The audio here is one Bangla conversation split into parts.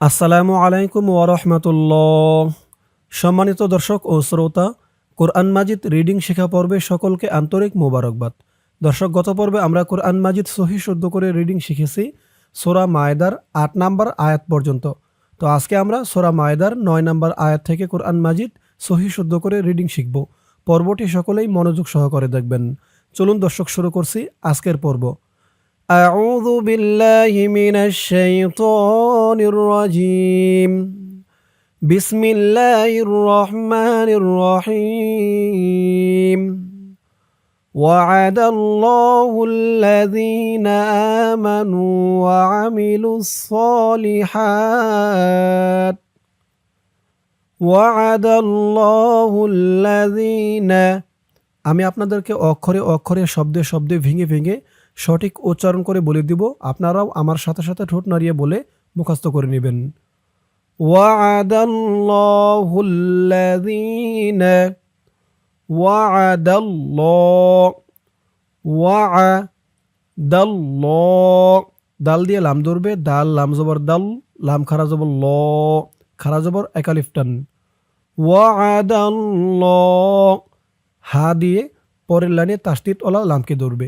আসসালামু আলাইকুম ওরহমতুল্লাহ সম্মানিত দর্শক ও শ্রোতা, কোরআন মাজিদ রিডিং শেখা পর্বে সকলকে আন্তরিক মোবারকবাদ। দর্শক, গত পর্বে আমরা কোরআন মাজিদ সহি শুদ্ধ করে রিডিং শিখেছি, সোরা মায়দার আট নাম্বার আয়াত পর্যন্ত। তো আজকে আমরা সোরা মায়দার নয় নাম্বার আয়াত থেকে কোরআন মাজিদ সহি শুদ্ধ করে রিডিং শিখব। পর্বটি সকলেই মনোযোগ সহকারে দেখবেন। চলুন দর্শক, শুরু করছি আজকের পর্ব। أعوذ بالله من الشيطان الرجيم بسم الله الرحمن الرحيم وعد الله الذين آمنوا وعملوا الصالحات وعد الله الذين আমি আপনাদেরকে অক্ষরে অক্ষরে শব্দে শব্দে ভেঙে ভেঙে সঠিক উচ্চারণ করে বলে দিব আপনারাও আমার সাথে সাথে ঠোঁট নাড়িয়ে বলে মুখস্থ করে নেবেন وعد الله الذين وعد الله وعد الله দাল দিয়ে লাম ধরবে দাল লাম জবর দাল লাম খারা জবর ল খারা জবর একালিফটান ওয়াদ হা দিয়ে পরের লাইনে তাস্তিত ওলা লামকে ধরবে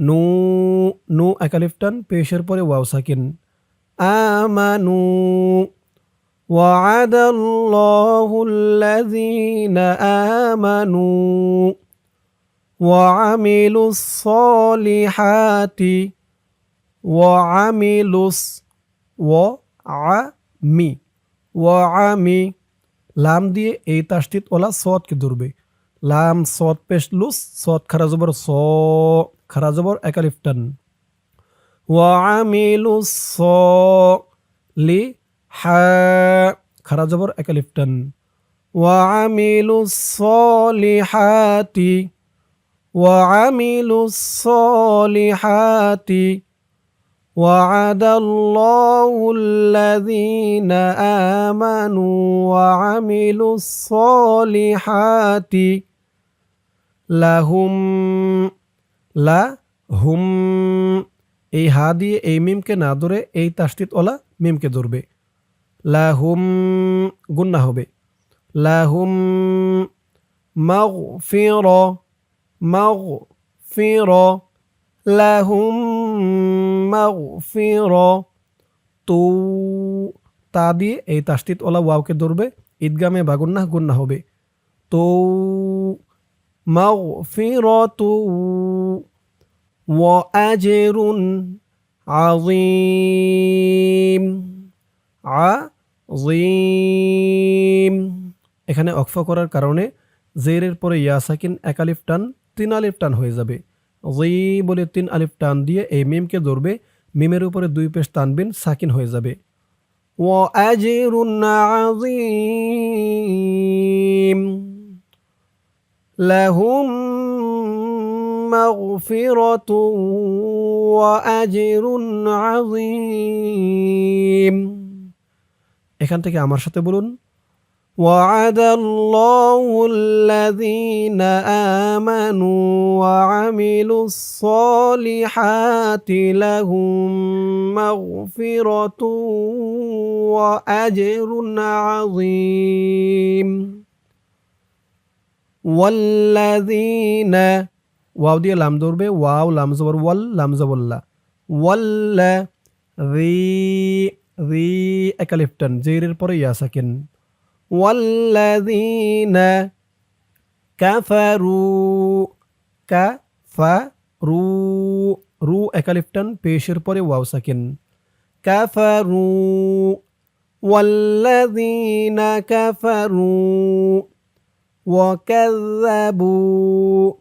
নু নু একালিফটান পেশের পরে ওয়াও সাকিন আমানু وعد الله الذين آمنوا وعملوا الصالحات وعملوا وعمي وعمي লাম দিয়ে এই তাস্তিত ওলা সৎকে ধরবে লাম সৎ পেশ লুস সৎ খারা জবর স خرا زبر أكاليف تن وعملوا الصالحات خرا زبر وعملوا الصالحات. وعملوا الصالحات. وعد الله الذين آمنوا وعملوا الصالحات. لهم লা হুম, এই হা দিয়ে এই মিমকে না ধরে এই তাস্তিত ওলা মিমকে ধরবে। লাহুম গুন্না হবে। লাহুম মাগ ফির মাগ ফির লাহুম মাগ ফির তো, তা দিয়ে এই তাস্তিত ওলা ওয়াওকে ধরবে। ঈদগামে বা গুন্না গুন্না হবে। তো مغفرة وأجر عظيم عظيم এখানে অক্ফা করার কারণে জেরের পরে ইয়া সাকিন এক আলিফ টান তিন আলিফ টান হয়ে যাবে জি বলে তিন আলিফ টান দিয়ে এই মিমকে ধরবে মিমের উপরে দুই পেশ টানবেন সাকিন হয়ে যাবে ও আজরুন আজিম لهم مغفرة وأجر عظيم এখান থেকে আমার সাথে বলুন وعد الله الذين آمنوا وعملوا الصالحات لهم مغفرة وأجر عظيم ওয়াল্লাযীনা ওয়াও দিয়ে লাম ধরবে ওয়াও লাম জবর ওয়াল লাম জবল্লা ওয়াল্লা রি রি একালিফটন জেরের পরে ইয়া সাকিন ওয়াল্লাযীনা কাফারু কাফারু রু একালিফটন পেশের পরে ওয়াও সাকিন কাফারু ওয়াল্লাযীনা কাফারু وكذبوا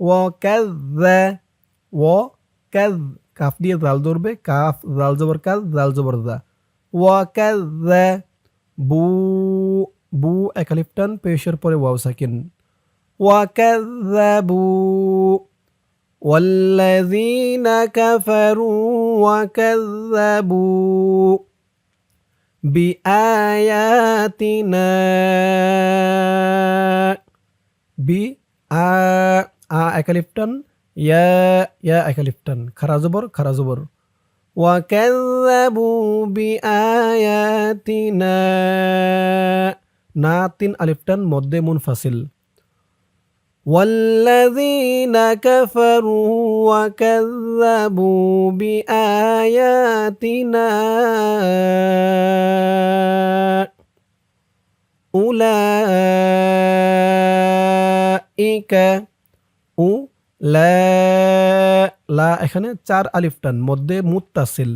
وكذ وكذ কাফ দিয়ে জাল ধরবে কাফ জাল জবর কাজ জাল জবর দা ওয়াকাযা বু বু একালিফটান পেশের পরে ওয়াও সাকিন ওয়াকাযাবু والذين كفروا وكذبوا بآياتنا বি আ আ একালিফটান ইয়া ইয়া একালিফটান খারা জবর খারা জবর وكذبوا بآياتنا না তিন আলিফটান মধ্যে মুনফাসিল والذين كفروا وكذبوا بآياتنا أولئك উ লা লা এখানে চার আলিফ টান মধ্যে মুত্তাসিল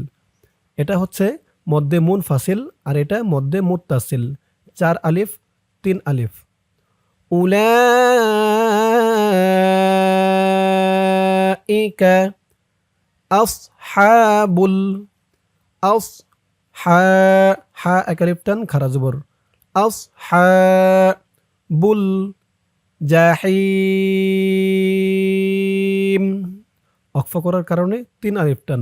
এটা হচ্ছে মধ্যে মুন ফাসিল আর এটা মধ্যে মুত্তাসিল চার আলিফ তিন আলিফ উলাইকা আসহাবুল আস হা হা একালিফ টান খারা জবর আসহাবুল জাহিম অক্ফ করার কারণে তিন আলিফ টান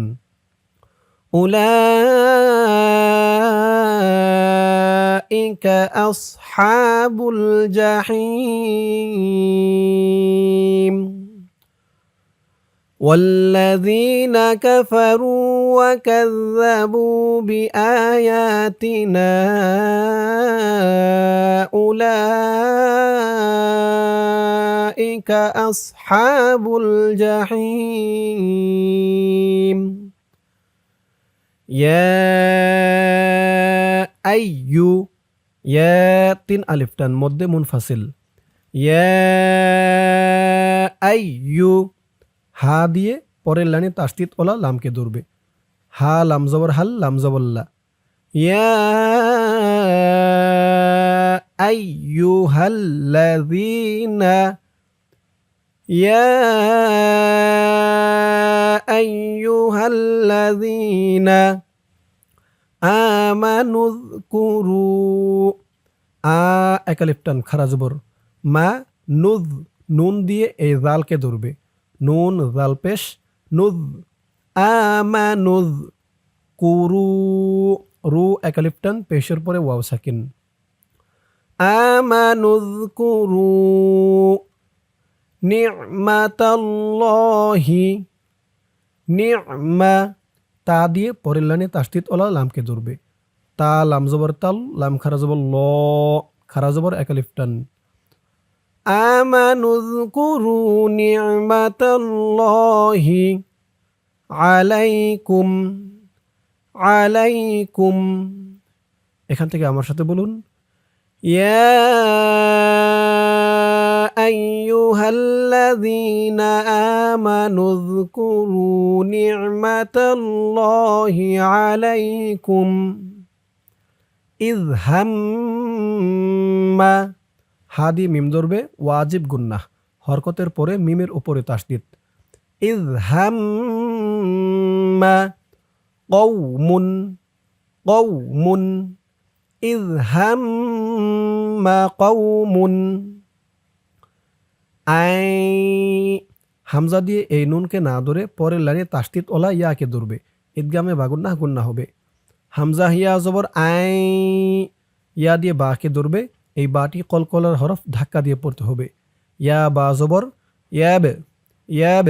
أولئك أصحاب الجحيم. والذين كفروا وكذبوا بآياتنا أولئك أصحاب الجحيم. يا أيو يا তিন আলিফ টান, মধ্যে মুনফাসিল। ইয়া আইয়ু হা দিয়ে পরের লাইনে তাস্তিত ওলা লামকে ধরবে। হা, লাম জবর হাল, লাম জবল্লা ইয়া আইয়ুহাল্লাযীনা ইয়া আইয়ুহাল্লাযীনা আমানুযকুরু আ একালিফটান খারা জবর। মা, নুজ, নুন দিয়ে এই জালকে ধরবে। নুন, জাল পেশ, নুজ। আমানুজ কুরু রু একালিফটান পেশের পরে ওয়াও সাকিন। আমানুজ কুরু নি'মাতাল্লাহি নি'মা তা দিয়ে পরের লাইনে তাস্তিত ওলা লামকে ধরবে। তা লাম জবর তাল, লাম খারা জবর ল, খারা জবর একালিফটান আমানুযকুরু নি'মাতাল্লাহি আলাইকুম আলাইকুম। এখান থেকে আমার সাথে বলুন, ইয়া আইয়ুহাল্লাযীনা আমানু যকুরু নি'মাতাল্লাহি আলাইকুম ইয হাম্মা হাদি মিম ধরবে, ওয়াজিব গুন্নাহ হরকতের পরে মিমের উপরে তাসদিদ। ইয হাম্মা কৌমুন কৌমুন ইয হাম্মা কৌমুন আই হামজা দিয়ে এই নুনকে না ধরে পরের লাইনে তাস্তিত ওলা ইয়াকে ধরবে। ঈদগামে বাগুন্না গুন্না হবে। হামজা হিয়া জবর আই ইয়া দিয়ে বাকে ধরবে। এই বাটি কলকলার হরফ ধাক্কা দিয়ে পড়তে হবে। ইয়া বা জবর, ইয়াব ইয়াব।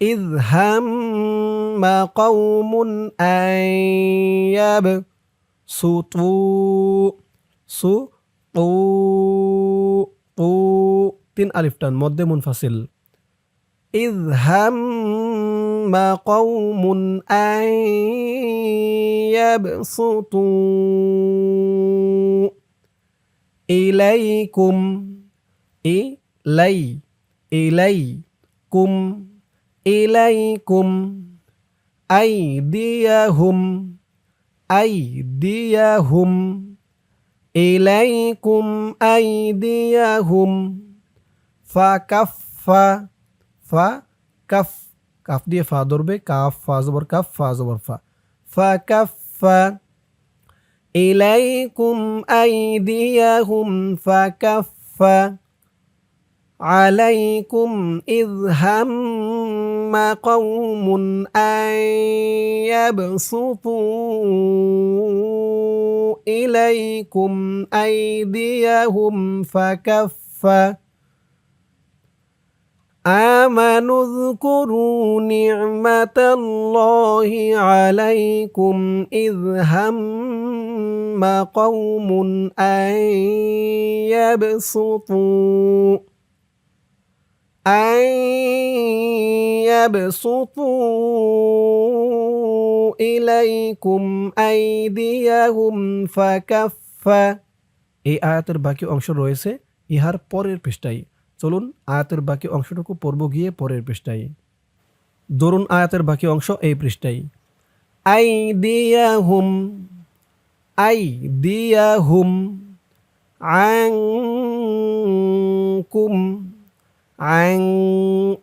ইদ হাম্মা কৌমুন আয়াব সুতু সু তু তু। তিন আলিফটান মধ্যে মুনফাসিল। ইদ হাম্মা কৌমুন আয়াবসুতু ইলাইকুম, ইলাই ইলাইকুম ইলাইকুম, আইদিয়াহুম আইদিয়াহুম, ইলাইকুম, আইদিয়াহুম। ফাকাফা فكف فكف كف دي فا ضربة كاف فا زبر كف فا زبر فا. فكف إليكم أيديهم فكف عليكم إذ هم قوم أن يبسطوا إليكم أيديهم فكف آمنوا اذكروا نعمة الله عليكم إذ هم قوم أن يبسطوا أن يبسطوا إليكم أيديهم فكف এই আয়াতের বাকি অংশ রয়েছে ইহার পরের পৃষ্ঠায় চলুন আয়াতের বাকি অংশটুকু পড়ব গিয়ে পরের পৃষ্ঠায়। দরুন আয়াতের বাকি অংশ এই পৃষ্ঠায়। আই দিয়াহুম আই দিয়াহুম আংকুম, আং কুম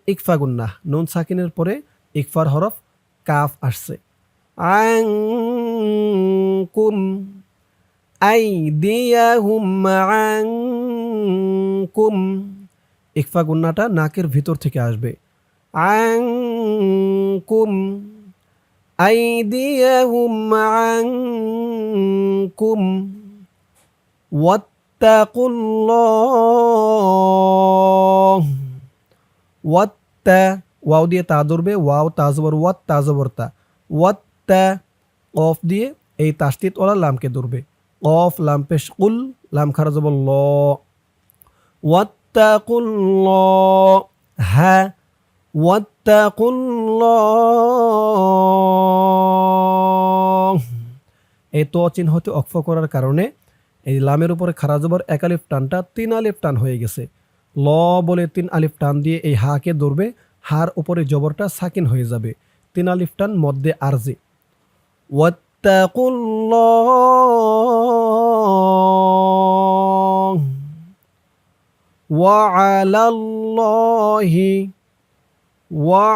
ইকফা গুন্না নুন সাকিনের পরে ইকফার হরফ কাফ আসছে। আং কুম আই দিয়াহুম আং কুম ইকফা গুন্নাটা নাকের ভিতর থেকে আসবে। আং কুম আইদিয়াহুম আং কুম ওয়াত্তাকুল্লাহ। ওয়াত্তা, ওয়াও দিয়ে তা ধরবে, ওয়াও তাজবর ওয়াত তাজবর তা। ওয়াত্তা অফ দিয়ে এই তাস্তিত ওলা লামকে ধরবে। অফ লাম পেশ, কুল, লাম খারাজবর ল। ওয়াত ওয়াত্তাকুল ল হ্যাঁ ওয়াত্তাকুল এই তো চিহ্নতে অক্ষ করার কারণে এই লামের উপরে খারা জবর এক আলিফ টানটা তিন আলিফ টান হয়ে গেছে। ল বলে তিন আলিফ টান দিয়ে এই হাকে ধরবে, হার উপরে জবরটা সাকিন হয়ে যাবে। তিন আলিফ টান মধ্যে আরজি। ওয়াত্তাকুল্লাহ। ওয়ালাল্লাহি ওয়া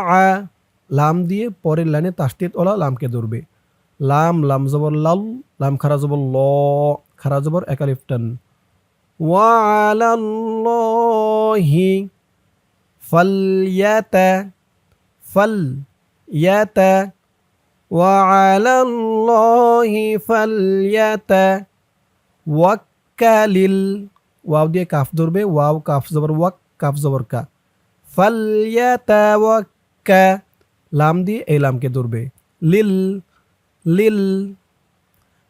লাম দিয়ে পরের লাইনে তাস্তিত ওলা, লামকে ধরবে। লাম লাম জবর লাল, লাম খারা জবর ল, খারা জবর একালিফটান ওয়ালাল্লাহি ফাল্যাতা ফাল ইয়াতা ওয়ালাল্লাহি ফাল্যাতা, ওয়াক্কালিল ওয়াও দিয়ে কাফ ধরবে ওয়াও কাফ জবর ওয়াক কাফ জবর কা ফালিয়াতা ওয়াক্কা লাম দিয়ে এই লামকে ধরবে লিল লিল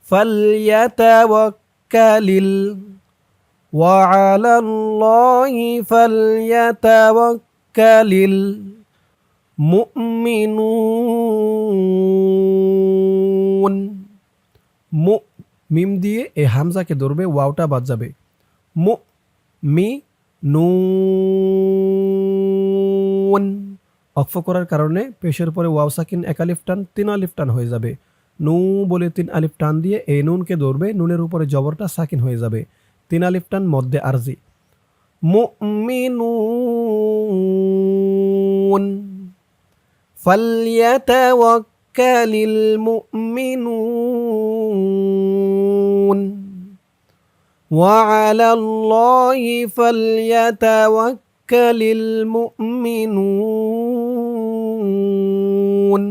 ফালিয়াতা ওয়াক্কালিল وعلى الله فليتوكل المؤمنون মু মিম দিয়ে এই হামজাকে ধরবে ওয়াওটা বাদ যাবে মু মি নুন অক্ফ করার কারণে পেশের পরে ওয়াও সাকিন এক টান, তিন আলিফ টান হয়ে যাবে। নু বলে তিন আলিফ টান দিয়ে এই নুনকে ধরবে, নুনের উপরে জবরটা সাকিন হয়ে যাবে। তিন আলিফ টান মধ্যে আরজি। মুমিনুন। ফালিয়াতাওয়াক্কালিল মুমিনুন। وعلى الله فليتوكل المؤمنون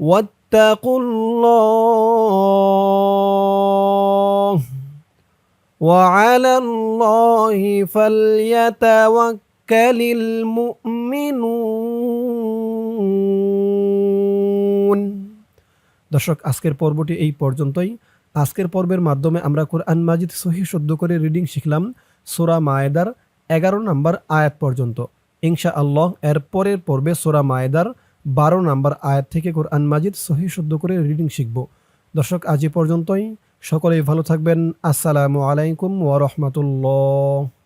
واتقوا الله وعلى الله فليتوكل المؤمنون দর্শক আজকের পর্বটি এই পর্যন্তই আজকের পর্বের মাধ্যমে আমরা কোরআন মাজিদ সহি শুদ্ধ করে রিডিং শিখলাম সোরা মায়েদার এগারো নম্বর আয়াত পর্যন্ত। ইনশা আল্লাহ এর পরের পর্বে সোরা মায়েদার বারো নম্বর আয়াত থেকে কোরআন মাজিদ সহি শুদ্ধ করে রিডিং শিখব। দর্শক, আজ পর্যন্তই। সকলেই ভালো থাকবেন। আসসালামু আলাইকুম ওয়া রাহমাতুল্লাহ।